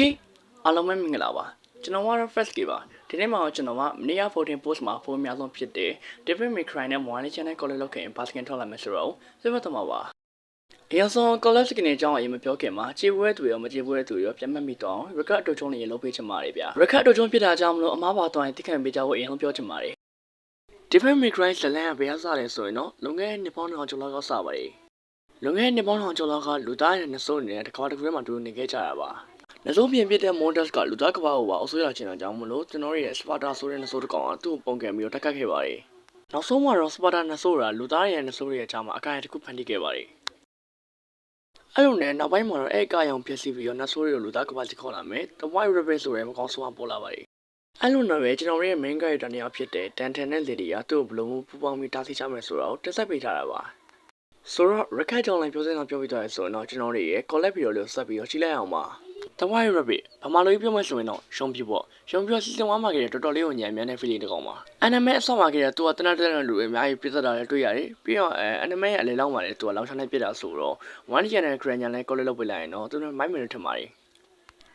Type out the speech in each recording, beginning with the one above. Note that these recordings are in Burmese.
Okay အားလုံးပဲမင်္ဂလာပါကျွန်တော်ကတော့ first ကေပါဒီနေ့မှာတော့ကျွန်တော်ကမနေ့က14 post မှာပုံအများဆုံးဖြစ်တဲ့ David McCray နဲ့ Moana Channel College လောက်ခင် basket ထုတ်လာမယ်ဆိုတော့စိတ်ပတ်တော့မှာပါအရင်ဆုံး college ကနေအကြောင်းအရင်မပြောခင်မှာခြေပွဲသူရောမခြေပွဲသူရောပြန်မှတ်မိတော့ record အတူချုံးလေးလုပ်ပေးချင်ပါတယ်ဗျာ record အတူချုံးဖြစ်တာကြောင့်မလို့အမားပါတော့ရင်တိခံပေးကြဖို့အရင်ဆုံးပြောချင်ပါတယ် David McCray ဇလန်ကဘယ်ရစလဲဆိုရင်တော့လွန်ခဲ့တဲ့နှစ်ပေါင်းထောင်ကျော်လောက်ကစပါတယ်လွန်ခဲ့တဲ့နှစ်ပေါင်းထောင်ကျော်လောက်ကလူသားရဲ့နှစိုးနေတဲ့တစ်ခါတစ်ခါမှတူနေခဲ့ကြတာပါ နှစိုးပြင်ပြတဲ့ Montes ကလူသားကဘာကိုပါအစိုးရချင်တာကြောင့်မလို့ကျွန်တော်ရဲ့ Sparta ဆိုတဲ့နှစိုးတစ်ကောင်ကသူ့ကိုပုံကံပြီးတော့တက်ခတ်ခဲ့ပါတယ်နောက်ဆုံးမှာတော့ Sparta နှစိုးကလူသားရဲ့နှစိုးရဲ့အကြောင်းမှာအကာအရတစ်ခုဖန်တီးခဲ့ပါတယ်အဲ့လိုနဲ့နောက်ပိုင်းမှာတော့အဲ့အကာရောင်ပြည့်စည်ပြီးတော့နှဆိုးတွေကိုလူသားကဘာကြီးခေါ်လာမယ် The White Rabbit ဆိုတဲ့မကောင်းဆိုးအောင်ပေါ်လာပါတယ်အဲ့လိုနဲ့ပဲကျွန်တော်ရဲ့ main character နှစ်ယောက်ဖြစ်တဲ့ Danton နဲ့ Lily ကသူ့ကိုဘယ်လိုမျိုးပူပေါင်းပြီးတားဆီးချမယ်ဆိုတော့တက်ဆက်ပေးထားတာပါဆိုတော့ record ကြောင့်လည်းပြောစင်းတော့ပြောပြသွားရဆိုတော့ကျွန်တော်တို့ရဲ့ collab video လေးကိုဆက်ပြီးတော့ကြည့်လိုက်အောင်ပါ The White Rabbit ဘာမှလို့ပြောမှဆိုရင်တော့ရှုံးပြပေါ့ရှုံးပြ season 1မှာကလေးတော်တော်လေးကိုညံမြန်တဲ့ feeling တစ်ကောင်ပါ anime အဆောက်မှာကလေးသူကတနက်တနက်လူအများကြီးပြသက်တာလည်းတွေ့ရတယ်ပြီးတော့အဲ anime ရဲ့အလေလောက်မှာလည်းသူကလောင်ချမ်းနဲ့ပြစ်တာဆိုတော့ one channel grand ညာလည်း collab လုပ်ပေးလိုက်ရင်တော့သူတို့မိုက်မယ်လို့ထင်ပါတယ်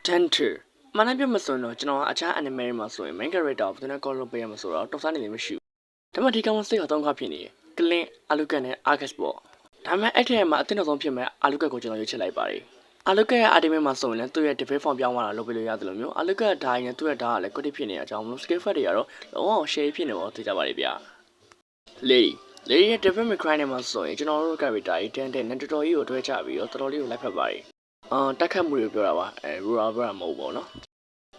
Denter မနက်ပြမဆိုရင်တော့ကျွန်တော်အခြား anime တွေမှာဆိုရင် main character ကိုသူနဲ့ collab လုပ်ပေးရမှာဆိုတော့တော်စားနေလည်းမရှိဘူးဒါမှဒီကောင်စိတ်ကတော့ခါဖြစ်နေတယ်ကလင်းအာလူကန်နဲ့ Argus ပေါ့ဒါမှအဲ့ထက်မှာအတင်းတော်ဆုံးဖြစ်မဲ့အာလူကတ်ကိုကျွန်တော်ရွေးချယ်လိုက်ပါတယ် အာလုကရဲ့အာတီမင်မှာဆိုရင်လည်းသူ့ရဲ့ default form ပြောင်းသွားတာလုပ်ပေးလို့ရတယ်လို့မျိုးအာလုကဓာတ်နဲ့သူ့ရဲ့ဓာတ်ကလည်း quality ဖြစ်နေတဲ့အကြောင်းမလို့ scale fat တွေကတော့လုံးဝ share ဖြစ်နေပါသိကြပါလိမ့်ဗျာ lady lady ရဲ့ default micro နဲ့မှာဆိုရင်ကျွန်တော်တို့ character ကြီးတန်းတဲ့ net တော်တော်ကြီးကိုတွဲချပြီးတော့တော်တော်လေးကိုလိုက်ဖက်ပါတယ်အာတက်ခတ်မှုတွေပြောတာပါအဲ rural ဘရမဟုတ်ဘူးပေါ့နော်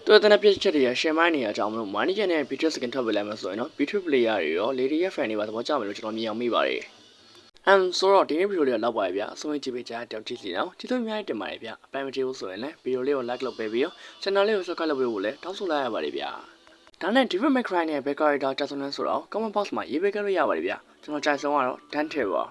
သူ့တနက်ပြစ်ချက်တွေက share မိုင်းနေရအကြောင်းမလို့ manager နဲ့ beatrice skin ထွက်ပေးလိုက်မှဆိုရင်တော့ beatrice player တွေရော lady ရဲ့ fan တွေပါသဘောကျမယ်လို့ကျွန်တော်မြင်အောင်မိပါတယ် အမ်ဆိုတော့ဒီနေ့ဗီဒီယိုလေးကလောက်ပါရဲ့ဗျာအဆုံးကြည့်ပေးကြတဲ့တောင်ကြည့်စီတော့ကျေးဇူးအများကြီးတင်ပါတယ်ဗျာအပိုင်းမကြည့်ဘူးဆိုရင်လည်းဗီဒီယိုလေးကို like လုပ်ပေးပြီးတော့ channel လေးကို subscribe လုပ်ပေးဖို့လည်းတောင်းဆိုလိုက်ရပါတယ်ဗျာဒါနဲ့ David McCray နဲ့ Baker Character တက်ဆုံးနေဆိုတော့ comment box မှာရေးပေးကြလို့ရပါတယ်ဗျာကျွန်တော်ကြိုက်ဆုံးကတော့ Dante ပါ